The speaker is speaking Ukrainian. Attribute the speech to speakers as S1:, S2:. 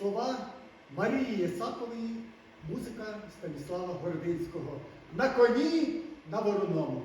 S1: Слова Марії Єсапової, музика Станіслава Гординського На коні на вороному.